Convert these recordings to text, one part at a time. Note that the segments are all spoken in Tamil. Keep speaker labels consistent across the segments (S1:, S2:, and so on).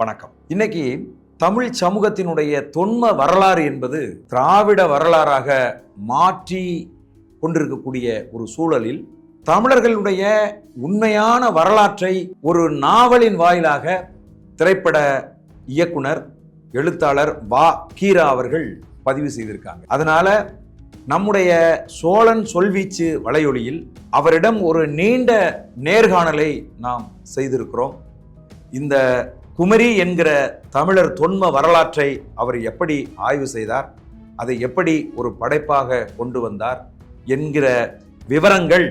S1: வணக்கம். இன்னைக்கு தமிழ் சமூகத்தினுடைய தொன்ம வரலாறு என்பது திராவிட வரலாறாக மாற்றி கொண்டிருக்கக்கூடிய ஒரு சூழலில் தமிழர்களுடைய உண்மையான வரலாற்றை ஒரு நாவலின் வாயிலாக திரைப்பட இயக்குனர் எழுத்தாளர் வா. கீரா அவர்கள் பதிவு செய்திருக்காங்க. அதனால நம்முடைய சோழன் சொல்வீச்சு வலையொலியில் அவரிடம் ஒரு நீண்ட நேர்காணலை நாம் செய்திருக்கிறோம். இந்த குமரி என்கிற தமிழர் தொன்ம வரலாற்றை அவர் எப்படி ஆய்வு செய்தார்? அதை எப்படி ஒரு படைப்பாக கொண்டு வந்தார்? என்கிற விவரங்கள்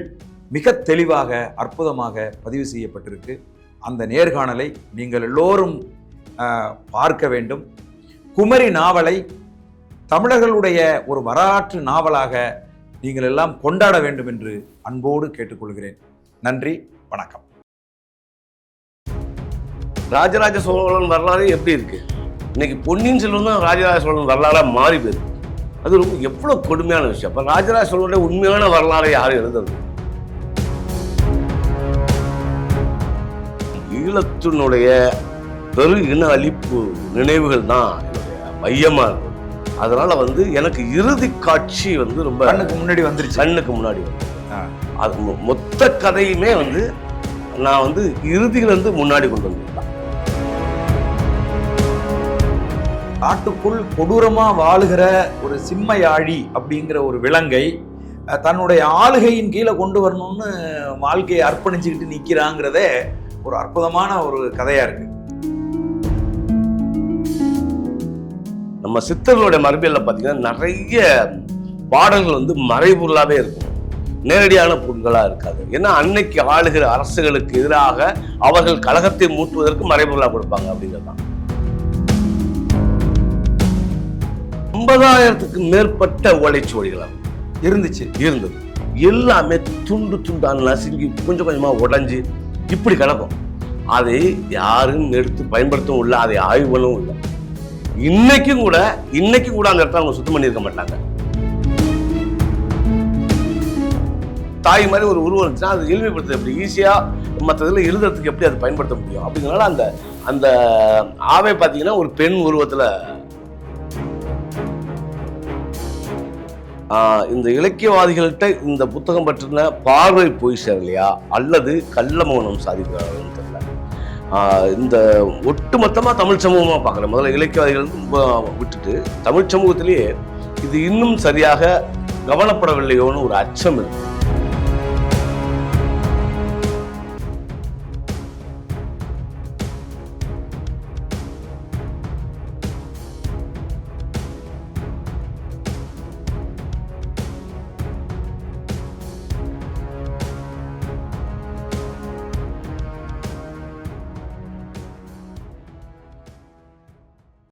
S1: மிக தெளிவாக அற்புதமாக பதிவு செய்யப்பட்டிருக்கு. அந்த நேர்காணலை நீங்கள் எல்லோரும் பார்க்க வேண்டும். குமரி நாவலை தமிழர்களுடைய ஒரு வரலாற்று நாவலாக நீங்கள் எல்லாம் கொண்டாட வேண்டும் என்று அன்போடு கேட்டுக்கொள்கிறேன். நன்றி வணக்கம்.
S2: ராஜராஜ சோழன் வரலாறு எப்படி இருக்கு? இன்னைக்கு பொன்னியின் செல்வன் தான் ராஜராஜ சோழன் வரலாறா மாறி போயிருக்கு. அது ரொம்ப எவ்வளவு கொடுமையான விஷயம். அப்ப ராஜராஜ சோழனுடைய உண்மையான வரலாறை யாரும் எழுதுறது? ஈழத்தினுடைய பெரு இன அழிப்பு நினைவுகள் தான் என்னுடைய மையமா இருக்கும் அதனால வந்து எனக்கு இறுதி காட்சி வந்து ரொம்ப
S1: கண்ணுக்கு முன்னாடி வந்துருச்சு.
S2: கண்ணுக்கு முன்னாடி. அது மொத்த கதையுமே வந்து நான் வந்து இறுதியில இருந்து முன்னாடி கொண்டு வந்திருக்கேன்
S1: காட்டுக்குள் கொடூரமாக வாழுகிற ஒரு சிம்மையாழி அப்படிங்கிற ஒரு விலங்கை தன்னுடைய ஆளுகையின் கீழே கொண்டு வரணும்னு வாழ்க்கையை அர்ப்பணிச்சுக்கிட்டு நிற்கிறாங்கிறதே ஒரு அற்புதமான ஒரு கதையாக இருக்கு.
S2: நம்ம சித்தர்களுடைய மரபியலில் பார்த்தீங்கன்னா நிறைய பாடல்கள் வந்து மறைபொருளாகவே இருக்கும். நேரடியான பொருள்களாக இருக்காது. ஏன்னா அன்னைக்கு ஆளுகிற அரசுகளுக்கு எதிராக அவர்கள் கழகத்தை மூட்டுவதற்கு மறைபொருளாக கொடுப்பாங்க அப்படிங்கிறது தான் ஐம்பதாயிரத்துக்கு மேற்பட்ட ஓலைச்சுவடிகள் அங்க
S1: இருந்துச்சு.
S2: இருந்தது. எல்லாமே துண்டு துண்டா நசுங்கி கொஞ்சம் கொஞ்சமா உடைஞ்சு இப்படி கிடக்கும். அதை யாரும் எடுத்து பயன்படுத்தவும் இல்லை அதை ஆய்வு பண்ணவும் இல்லை. இன்னைக்கும் கூட இன்னைக்கும் கூட அந்த இடத்த அவங்க சுத்தம் பண்ணியிருக்க மாட்டாங்க. தாய் மாதிரி ஒரு உருவம் இருந்துச்சுன்னா அது எளிமைப்படுத்துறது எப்படி? ஈஸியா மற்ற இதில் எழுதுறதுக்கு எப்படி அதை பயன்படுத்த முடியும்? அப்படிங்கிறனால அந்த அந்த ஆவை பார்த்தீங்கன்னா ஒரு பெண் உருவத்துல இந்த இலக்கியவாதிகள்கிட்ட இந்த புத்தகம் பற்றின பார்வை போய் சேரலையா? அல்லது கள்ள மௌனம் சாதிக்கிறார்கள் தெரியல. இந்த ஒட்டுமொத்தமாக தமிழ் சமூகமாக பார்க்குறேன். முதல்ல இலக்கியவாதிகள் விட்டுட்டு தமிழ் சமூகத்திலேயே இது இன்னும் சரியாக கவனப்படவில்லையோன்னு ஒரு அச்சம் இருக்குது